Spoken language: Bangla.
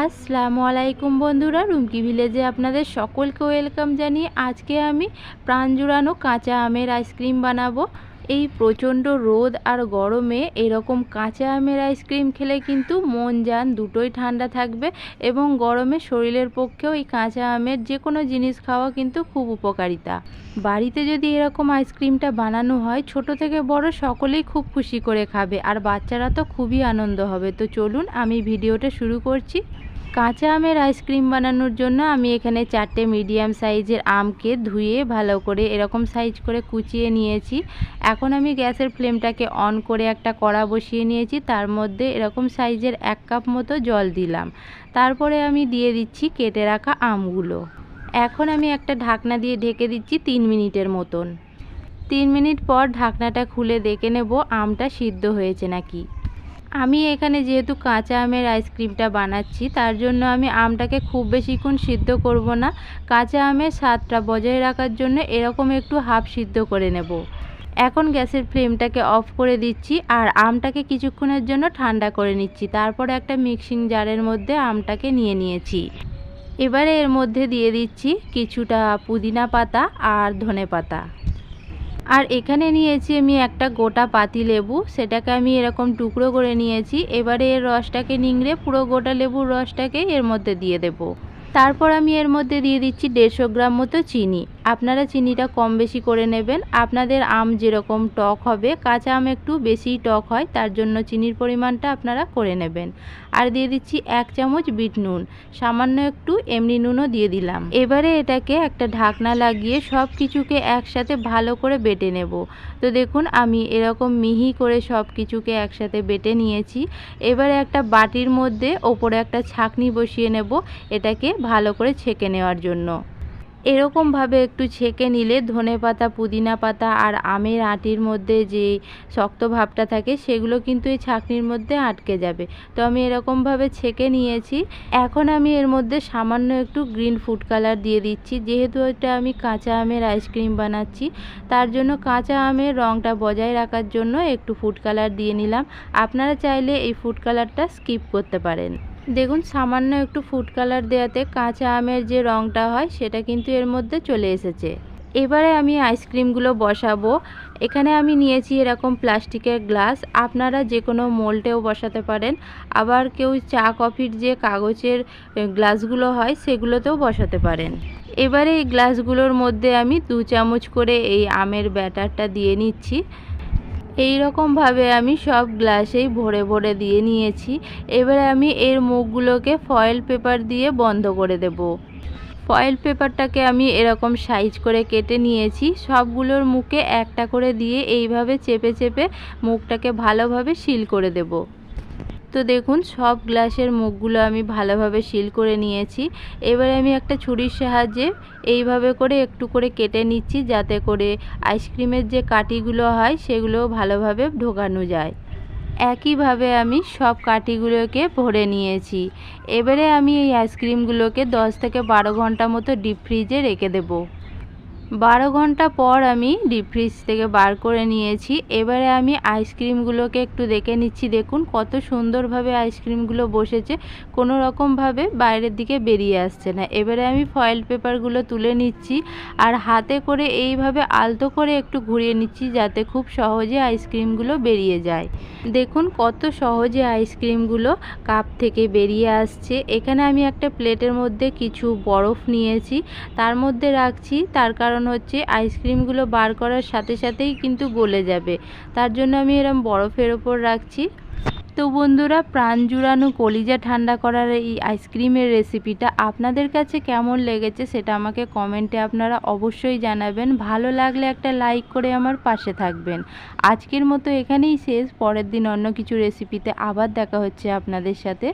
আসসালামু আলাইকুম বন্ধুরা, রুমকি ভিলেজে আপনাদের সকলকে ওয়েলকাম জানিয়ে আজকে আমি প্রাণ জুড়ানো কাঁচা আমের আইসক্রিম বানাবো। এই প্রচণ্ড রোদ আর গরমে এরকম কাঁচা আমের আইসক্রিম খেলে কিন্তু মন যান, দুটোই ঠান্ডা থাকবে এবং গরমে শরীরের পক্ষেও এই কাঁচা আমের যে কোনো জিনিস খাওয়া কিন্তু খুব উপকারিতা। বাড়িতে যদি এরকম আইসক্রিমটা বানানো হয়, ছোট থেকে বড় সকলেই খুব খুশি করে খাবে আর বাচ্চারা তো খুবই আনন্দ হবে। তো চলুন আমি ভিডিওটা শুরু করছি। কাঁচা আমের আইসক্রিম বানানোর জন্য আমি এখানে চারটে মিডিয়াম সাইজের আমকে ধুয়ে ভালো করে এরকম সাইজ করে কুচিয়ে নিয়েছি। এখন আমি গ্যাসের ফ্লেমটাকে অন করে একটা কড়া বসিয়ে নিয়েছি। তার মধ্যে এরকম সাইজের এক কাপ মতো জল দিলাম। তারপরে আমি দিয়ে দিচ্ছি কেটে রাখা আমগুলো। এখন আমি একটা ঢাকনা দিয়ে ঢেকে দিচ্ছি তিন মিনিটের মতন। তিন মিনিট পর ঢাকনাটা খুলে দেখে নেব আমটা সিদ্ধ হয়েছে নাকি। আমি এখানে যেহেতু কাঁচা আমের আইসক্রিমটা বানাচ্ছি, তার জন্য আমি আমটাকে খুব বেশিক্ষণ সিদ্ধ করব না। কাঁচা আমের স্বাদটা বজায় রাখার জন্য এরকম একটু হাফ সিদ্ধ করে নেব। এখন গ্যাসের ফ্লেমটাকে অফ করে দিচ্ছি আর আমটাকে কিছুক্ষণের জন্য ঠান্ডা করে নিচ্ছি। তারপর একটা মিক্সিং জারের মধ্যে আমটাকে নিয়ে নিয়েছি। এবারে এর মধ্যে দিয়ে দিচ্ছি কিছুটা পুদিনা পাতা আর ধনে পাতা। আর এখানে নিয়েছি আমি একটা গোটা পাতি লেবু, সেটাকে আমি এরকম টুকরো করে নিয়েছি। এবারে এর রসটাকে নিংড়ে পুরো গোটা লেবুর রসটাকে এর মধ্যে দিয়ে দেব। তারপর আমি এর মধ্যে দিয়ে দিচ্ছি দেড়শো গ্রাম মতো চিনি। আপনারা চিনিটা কম বেশি করে নেবেন। আপনাদের আম যেরকম টক হবে, কাঁচা আম একটু বেশি টক হয়, তার জন্য চিনির পরিমাণটা আপনারা করে নেবেন। আর দিয়ে দিচ্ছি এক চামচ বিট নুন, সামান্য একটু এমনি নুনও দিয়ে দিলাম। এবারে এটাকে একটা ঢাকনা লাগিয়ে সব কিছুকে একসাথে ভালো করে বেটে নেব। তো দেখুন, আমি এরকম মিহি করে সব কিছুকে একসাথে বেটে নিয়েছি। এবারে একটা বাটির মধ্যে ওপরে একটা ছাকনি বসিয়ে নেব, এটাকে ভালো করে ছেঁকে নেওয়ার জন্য। এরকমভাবে একটু ছেঁকে নিলে ধনে পাতা, পুদিনা পাতা আর আমের আটির মধ্যে যে শক্ত ভাবটা থাকে সেগুলো কিন্তু এই ছাকনির মধ্যে আটকে যাবে। তো আমি এরকমভাবে ছেঁকে নিয়েছি। এখন আমি এর মধ্যে সামান্য একটু গ্রিন ফুড কালার দিয়ে দিচ্ছি। যেহেতু এটা আমি কাঁচা আমের আইসক্রিম বানাচ্ছি, তার জন্য কাঁচা আমের রঙটা বজায় রাখার জন্য একটু ফুড কালার দিয়ে নিলাম। আপনারা চাইলে এই ফুড কালারটা স্কিপ করতে পারেন। দেখুন, সামান্য একটু ফুড কালার দেওয়াতে কাঁচা আমের যে রঙটা হয়, সেটা কিন্তু এর মধ্যে চলে এসেছে। এবারে আমি আইসক্রিমগুলো বসাবো। এখানে আমি নিয়েছি এরকম প্লাস্টিকের গ্লাস আপনারা যে কোনো মোল্টেও বসাতে পারেন। আবার কেউ চা কফির যে কাগজের গ্লাসগুলো হয়, সেগুলোতেও বসাতে পারেন। এবারে এই গ্লাসগুলোর মধ্যে আমি দু চামচ করে এই আমের ব্যাটারটা দিয়ে নিচ্ছি। এই রকমভাবে আমি সব গ্লাসেই ভরে ভরে দিয়ে নিয়েছি। এবারে আমি এর মুখগুলোকে ফয়েল পেপার দিয়ে বন্ধ করে দেব। ফয়েল পেপারটাকে আমি এরকম সাইজ করে কেটে নিয়েছি। সবগুলোর মুখে একটা করে দিয়ে এইভাবে চেপে চেপে মুখটাকে ভালোভাবে সিল করে দেব। তো দেখুন, সব গ্লাসের মুখগুলো আমি ভালোভাবে সিল করে নিয়েছি। এবারে আমি একটা ছুরির সাহায্যে এইভাবে করে একটু করে কেটে নিচ্ছি যাতে করে আইসক্রিমের যে কাটিগুলো হয় সেগুলো ভালোভাবে ঢোকানো যায়। একইভাবে আমি সব কাটিগুলোকে ভরে নিয়েছি। এবারে আমি এই আইসক্রিমগুলোকে দশ থেকে বারো ঘণ্টা মতো ডিপ ফ্রিজে রেখে দেবো। বারো ঘণ্টা পর আমি ডিপ ফ্রিজ থেকে বার করে নিয়েছি। এবারে আমি আইসক্রিমগুলোকে একটু দেখে নিচ্ছি, দেখুন কত সুন্দরভাবে আইসক্রিমগুলো বসেছে, কোনো রকমভাবে বাইরের দিকে বেরিয়ে আসছে না। এবারে আমি ফয়েল পেপারগুলো তুলে নিচ্ছি আর হাতে করে এইভাবে আলতো করে একটু ঘুরিয়ে নিচ্ছি যাতে খুব সহজে আইসক্রিমগুলো বেরিয়ে যায়। দেখুন কত সহজে আইসক্রিমগুলো কাপ থেকে বেরিয়ে আসছে। এখানে আমি একটা প্লেটের মধ্যে কিছু বরফ নিয়েছি, তার মধ্যে রাখছি, তার কারণ কারণ হচ্ছে আইসক্রিমগুলো বার করার সাথে সাথেই কিন্তু গলে যাবে। তার জন্য আমি এরম বরফের ওপর রাখছি। তো বন্ধুরা, প্রাণ জুড়ানো কলিজা ঠান্ডা করার এই আইসক্রিমের রেসিপিটা আপনাদের কাছে কেমন লেগেছে সেটা আমাকে কমেন্টে আপনারা অবশ্যই জানাবেন। ভালো লাগলে একটা লাইক করে আমার পাশে থাকবেন। আজকের মতো এখানেই শেষ। পরের দিন অন্য কিছু রেসিপিতে আবার দেখা হচ্ছে আপনাদের সাথে।